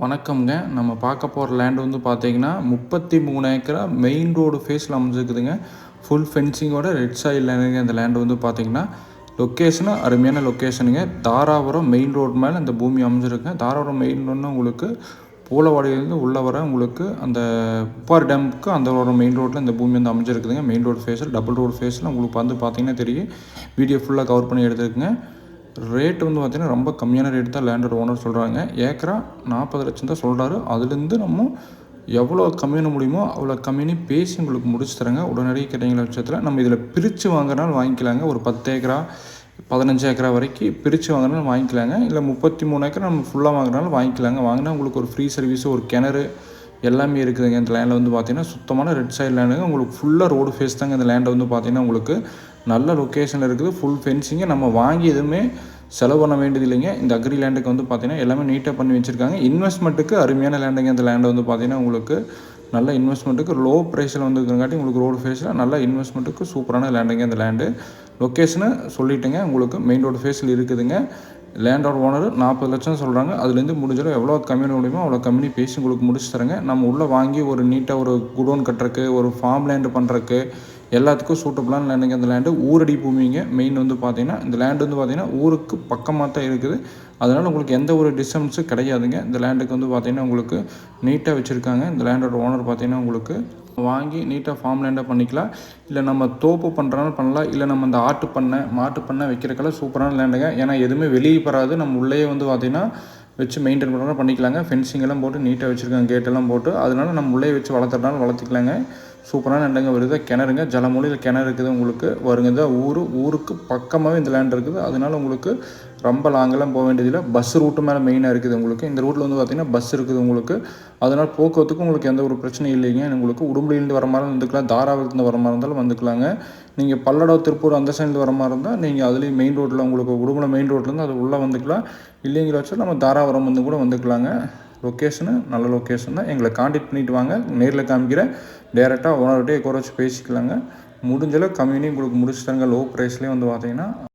வணக்கம்ங்க. நம்ம பார்க்க போகிற லேண்ட் வந்து பார்த்தீங்கன்னா முப்பத்தி மூணு ஏக்கரா மெயின் ரோடு ஃபேஸில் அமைஞ்சிருக்குதுங்க. ஃபுல் ஃபென்சிங்கோட ரெட் சாயில் லேண்டுங்க இந்த லேண்டு வந்து பார்த்தீங்கன்னா லொக்கேஷனு அருமையான லொக்கேஷனுங்க தாராபுரம் மெயின் ரோடு மேலே இந்த பூமி அமைஞ்சிருக்குங்க. தாராபுரம் மெயின் ரோடுன்னு உங்களுக்கு பூலவாடியிலேருந்து உள்ளே வர உங்களுக்கு அந்த உப்பார் டேமுக்கு அந்த ஒரு மெயின் ரோட்டில் இந்த பூமி வந்து அமைஞ்சிருக்குதுங்க. மெயின் ரோடு ஃபேஸில் டபுள் ரோடு ஃபேஸில் உங்களுக்கு வந்து பார்த்தீங்கன்னா தெரியும். வீடியோ ஃபுல்லாக கவர் பண்ணி எடுத்துருக்குங்க. ரேட் வந்து பார்த்திங்கன்னா ரொம்ப கம்மியான ரேட் தான் லேண்டோட ஓனர் சொல்கிறாங்க ஏக்கரா நாற்பது லட்சம் தான் சொல்கிறாரு அதுலேருந்து நம்ம எவ்வளோ கம்மியான முடியுமோ அவ்வளோ கம்மியான பேசி உங்களுக்கு முடிச்சு தரேங்க. உடனடியாக கேட்டீங்களா பட்சத்தில் நம்ம இதில் பிரித்து வாங்குறனால வாங்கிக்கலாங்க. ஒரு பத்து ஏக்கரா பதினஞ்சு ஏக்கரா வரைக்கும் பிரித்து வாங்குறனால வாங்கிக்கலாங்க. இல்லை முப்பத்தி மூணு ஏக்கரா நம்ம ஃபுல்லாக வாங்குறனால வாங்கிக்கலாங்க. வாங்கினா உங்களுக்கு ஒரு ஃப்ரீ சர்வீஸு ஒரு கிணறு எல்லாமே இருக்குதுங்க இந்த லேண்டில் வந்து பார்த்தீங்கன்னா சுத்தமான ரெட் சைட் லேண்டுங்க உங்களுக்கு ஃபுல்லாக ரோடு ஃபேஸ் தாங்க இந்த லேண்டை வந்து பார்த்தீங்கன்னா உங்களுக்கு நல்ல லொக்கேஷனில் இருக்குது. ஃபுல் ஃபென்சிங்கு நம்ம வாங்கி எதுவுமே செலவு பண்ண வேண்டியது இல்லைங்க. இந்த அக்ரி லேண்டுக்கு வந்து பார்த்தீங்கன்னா எல்லாமே நீட்டாக பண்ணி வச்சுருக்காங்க. இன்வெஸ்ட்மெண்ட்டுக்கு அருமையான லேண்டுங்க இந்த லேண்டை வந்து பார்த்தீங்கன்னா உங்களுக்கு நல்ல இன்வெஸ்ட்மெண்ட்டுக்கு லோ ப்ரைஸில் வந்துருக்கிறங்காட்டி உங்களுக்கு ரோடு ஃபேஸில் நல்ல இன்வெஸ்ட்மெண்ட்டுக்கு சூப்பரான லேண்டுங்க இந்த லேண்டு லொக்கேஷனை சொல்லிட்டுங்க. உங்களுக்கு மெயின் ரோடு ஃபேஸில் இருக்குதுங்க. லேண்டோட ஓனர் நாற்பது லட்சம் சொல்கிறாங்க அதுலேருந்து முடிஞ்சாலும் எவ்வளோ கம்மி முடியுமோ அவ்வளோ கம்மி பேசி உங்களுக்கு முடிச்சு தரங்க. நம்ம உள்ளே வாங்கி ஒரு நீட்டாக ஒரு குடோன் கட்டுறக்கு ஒரு ஃபார்ம் லேண்டு பண்ணுறக்கு எல்லாத்துக்கும் சூட்டபுளான லேண்டுங்க அந்த லேண்டு ஊரடி பூமிங்க. மெயின் வந்து பார்த்தீங்கன்னா இந்த லேண்டு வந்து பார்த்தீங்கன்னா ஊருக்கு பக்கமாக தான் இருக்குது. அதனால் உங்களுக்கு எந்த ஒரு டிஸ்டன்ஸும் கிடையாதுங்க. இந்த லேண்டுக்கு வந்து பார்த்தீங்கன்னா உங்களுக்கு நீட்டாக வச்சுருக்காங்க. இந்த லேண்டோட ஓனர் பார்த்தீங்கன்னா உங்களுக்கு வாங்கி நீட்டாக ஃபார்ம் லேண்டாக பண்ணிக்கலாம். இல்லை நம்ம தோப்பு பண்ணுறனாலும் பண்ணலாம். இல்லை நம்ம இந்த ஆட்டு பண்ணை மாட்டு பண்ணை வைக்கிறக்கெல்லாம் சூப்பரான லேண்டுங்க ஏன்னா எதுவுமே வெளியே வராது. நம்ம உள்ளேயே வந்து பார்த்திங்கன்னா வச்சு மெயின்டைன் பண்ணுறோம் பண்ணிக்கலாங்க. ஃபென்சிங் எல்லாம் போட்டு நீட்டாக வச்சுருக்காங்க கேட்டெல்லாம் போட்டு. அதனால நம்ம உள்ளே வச்சு வளர்த்துறதுனால வளர்த்துக்கலாங்க. சூப்பரான லேண்டுங்க வருது. கிணறுங்க ஜலமூலியில் கிணறு இருக்குது உங்களுக்கு. வருங்க. தான் ஊர் ஊருக்கு பக்கமாகவே இந்த லேண்ட் இருக்குது. அதனால உங்களுக்கு ரொம்ப லாங்கெல்லாம் போக வேண்டியதில்லை. பஸ் ரூட்டு மேலே மெயினாக இருக்குது உங்களுக்கு. இந்த ரூட்டில் வந்து பார்த்திங்கன்னா பஸ் இருக்குது உங்களுக்கு. அதனால் போக்குவரத்துக்கு உங்களுக்கு எந்த ஒரு பிரச்சனையும் இல்லைங்க. உங்களுக்கு உடும்புலேருந்து வர மாதிரி வந்துக்கலாம் தாராவிலேருந்து வர மாதிரி இருந்தாலும் வந்துக்கலாங்க. நீங்கள் பல்லடம் திருப்பூர் அந்த சைடில் வர மாதிரி இருந்தால் நீங்கள் அதுலேயும் மெயின் ரோட்டில் உங்களுக்கு உடுமலை மெயின் ரோட்லேருந்து அது உள்ளே வந்துக்கலாம். இல்லைங்கிற வச்சு நம்ம தாராபுரம் வந்து கூட வந்துக்கலாங்க. லொக்கேஷனு நல்ல லொக்கேஷன் தான். எங்களை காண்டாக்ட் பண்ணிவிட்டு வாங்க. நேரில் காமிக்கிறேன் டேரெக்டாக ஓனர்கிட்டே குறைச்சி பேசிக்கலாங்க. முடிஞ்சளவு கம்மியும் உங்களுக்கு முடிச்சுட்டாங்க லோ ப்ரைஸ்லேயும் வந்து பார்த்தீங்கன்னா